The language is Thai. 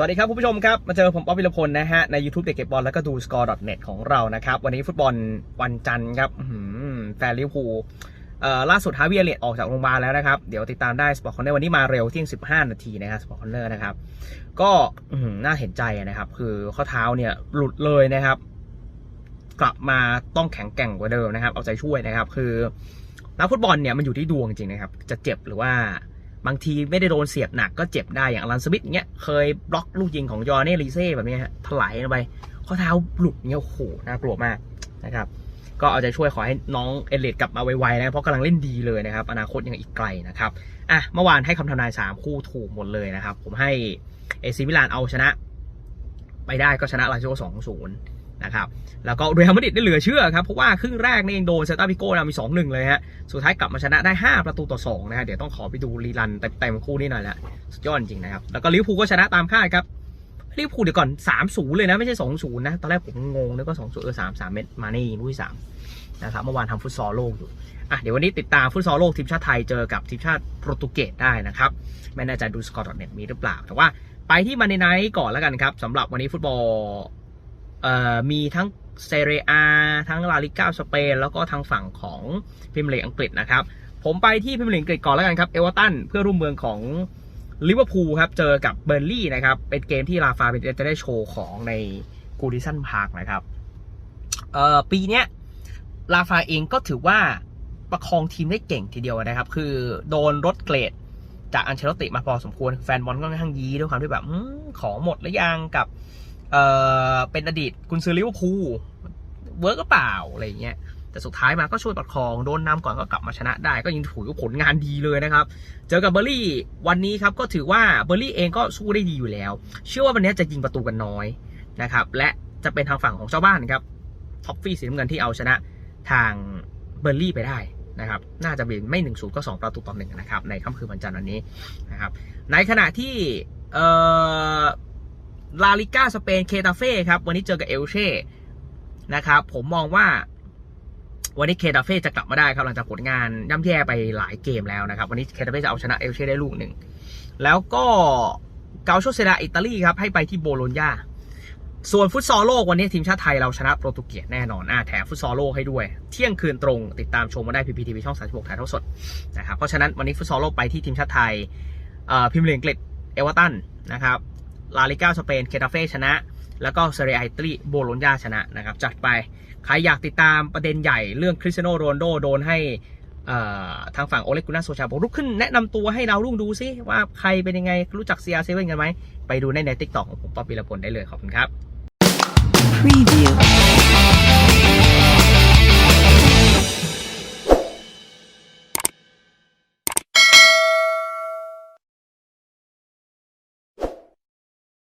สวัสดีครับคุณผู้ชมครับ มาเจอผมป๊อปวิรพลนะฮะ ใน YouTube เด็กเก็บบอลแล้วก็ดู score.net ของเรานะครับ วันนี้ฟุตบอลวันจันทร์ครับแฟนลิเวอร์พูลเอ่อล่าสุดฮาวิเอเลตออกจากโรงพยาบาลแล้วนะครับ เดี๋ยวติดตามได้สปอร์ตคอนเนอร์วันนี้มาเร็วเที่ยง 15 นาทีนะครับสปอร์ตคอนเนอร์นะครับ ก็น่าเห็นใจนะครับ คือข้อเท้าเนี่ยหลุดเลยนะครับ กลับมาต้องแข็งแกร่งกว่าเดิมนะครับ เอาใจช่วยนะครับ คือนักฟุตบอลเนี่ยมันอยู่ที่ดวงจริงนะครับ จะเจ็บหรือว่า บางทีไม่ได้โดนเสียบหนักก็เจ็บได้อย่างอลันสมิธเงี้ยเคยบล็อกลูกยิงของยอร์เน่ลีเซ่แบบนี้ฮะถลายลงไปข้อเท้าหลุดเงี้ยโอ้โหน่ากลัวมากนะครับ ก็เอาใจช่วยขอให้น้องเอเลดกลับมาไวๆนะเพราะกำลังเล่นดีเลยนะครับ อนาคตยังอีกไกลนะครับอะเมื่อวานให้คำทำนาย 3 คู่ถูกหมดเลยนะครับ ผมให้เอซิมิลานเอาชนะ ไปได้ก็ชนะลาซิโอสองศูนย์ นะครับแล้วก็เรอัลมาดริดได้เหลือเชื่อครับเพราะว่าครึ่งแรกนี่เองโดนเซตาพิโก้นำมี2-1เลยฮะสุดท้ายกลับมาชนะได้ 5 ประตูต่อ2นะฮะเดี๋ยวต้องขอไปดูรีรันเต็มๆคู่นี้หน่อยละสุดยอดจริงนะครับแล้วก็ลิเวอร์พูลก็ชนะตามคาดครับลิเวอร์พูลเดี๋ยวก่อน3-0เลยนะไม่ใช่2-0นะตอนแรกผมงงนึกว่า2-0เออ3-3 เม็ดมานี่ลูกที่3นะครับเมื่อวานทำฟุตซอลโลกอยู่อะเดี๋ยววันนี้ติดตามฟุตซอลโลกทีมชาติไทยเจอกับทีมชาติโปรตุเกสได้นะครับไม่แน่ใจดูสกอร์ดอทเน็ตมีหรือเปล่า แต่ว่าไปที่มันในไนท์ก่อนแล้วกันครับสำหรับวันนี้ฟุตบอล มีทั้งเซเรียทั้งลาลิก้าสเปนแล้วก็ทางฝั่งของพรีเมียร์ลีกอังกฤษนะครับ ผมไปที่พรีเมียร์ลีกอังกฤษก่อนแล้วกันครับ เอเวอร์ตันเพื่อร่วมเมืองของลิเวอร์พูลครับ เจอกับเบอร์ลี่นะครับ เป็นเกมที่ลาฟาเป็นจะได้โชว์ของในกูดิสันพาร์คนะครับปีเนี้ยลาฟาเองก็ถือว่าประคองทีมได้เก่งทีเดียวนะครับ คือโดนรถเกรดจากอันเชลติมาพอสมควรแฟนบอลก็ค่อนข้างยี้ด้วยความที่แบบของหมดหรือยังกับ เออเป็นอดีตกุนซือลิเวอร์พูลเวิร์กหรือเปล่าอะไรเงี้ยแต่สุดท้ายมาก็ช่วยประคองโดนนำก่อนก็กลับมาชนะได้ ก็ยังถือว่าผลงานดีเลยนะครับ เจอกับเบอร์รี่วันนี้ครับก็ถือว่าเบอร์รี่เองก็สู้ได้ดีอยู่แล้ว เชื่อว่าวันนี้จะยิงประตูกันน้อยนะครับ และจะเป็นทางฝั่งของเจ้าบ้านครับท็อปฟี่สีน้ำเงินที่เอาชนะทางเบอร์รี่ไปได้นะครับ น่าจะเป็นไม่หนึ่งศูนย์ก็สองประตูต่อหนึ่งนะครับ ในค่ำคืนวันจันทร์วันนี้นะครับ ในขณะที่เอ่อ ลาลิก้าสเปนเคตาเฟ่ครับ วันนี้เจอกับเอลเช่นะครับผมมองว่า วันนี้เคตาเฟ่จะกลับมาได้ครับหลังจากผลงานย่ำแย่ไปหลายเกมแล้วนะครับ วันนี้เคตาเฟ่จะเอาชนะเอลเช่ได้ลูกหนึ่งแล้วก็เกาโชเซราอิตาลีครับให้ไปที่โบโลญญาส่วนฟุตซอลโลกวันนี้ทีมชาติไทยเราชนะโปรตุเกสแน่นอนอ่าแถมฟุตซอลโลกให้ด้วย เที่ยงคืนตรงติดตามชมมาได้พีพีทีวีช่อง 36 ถ่ายทอดสดนะครับเพราะฉะนั้นวันนี้ฟุตซอลโลกไปที่ทีมชาติไทยเออพิมพ์ลีกอังกฤษเอเวอร์ตันนะครับ ลาลิก้าสเปนเคตาเฟ่ชนะ แล้วก็เซเรียไอตรีโบโลญญาชนะนะครับจัดไป ใครอยากติดตามประเด็นใหญ่เรื่องคริสเตียโนโรนโดโดนให้ทางฝั่งโอเลกุน่าโซชาบอกลุกขึ้นแนะนำตัวให้ดาวรุ่งดูซิว่าใครเป็นยังไงรู้จัก CR7 กันไหม ไปดูในในทิกตอกของผมป๊อปปีละพลได้เลยขอบคุณครับ Preview.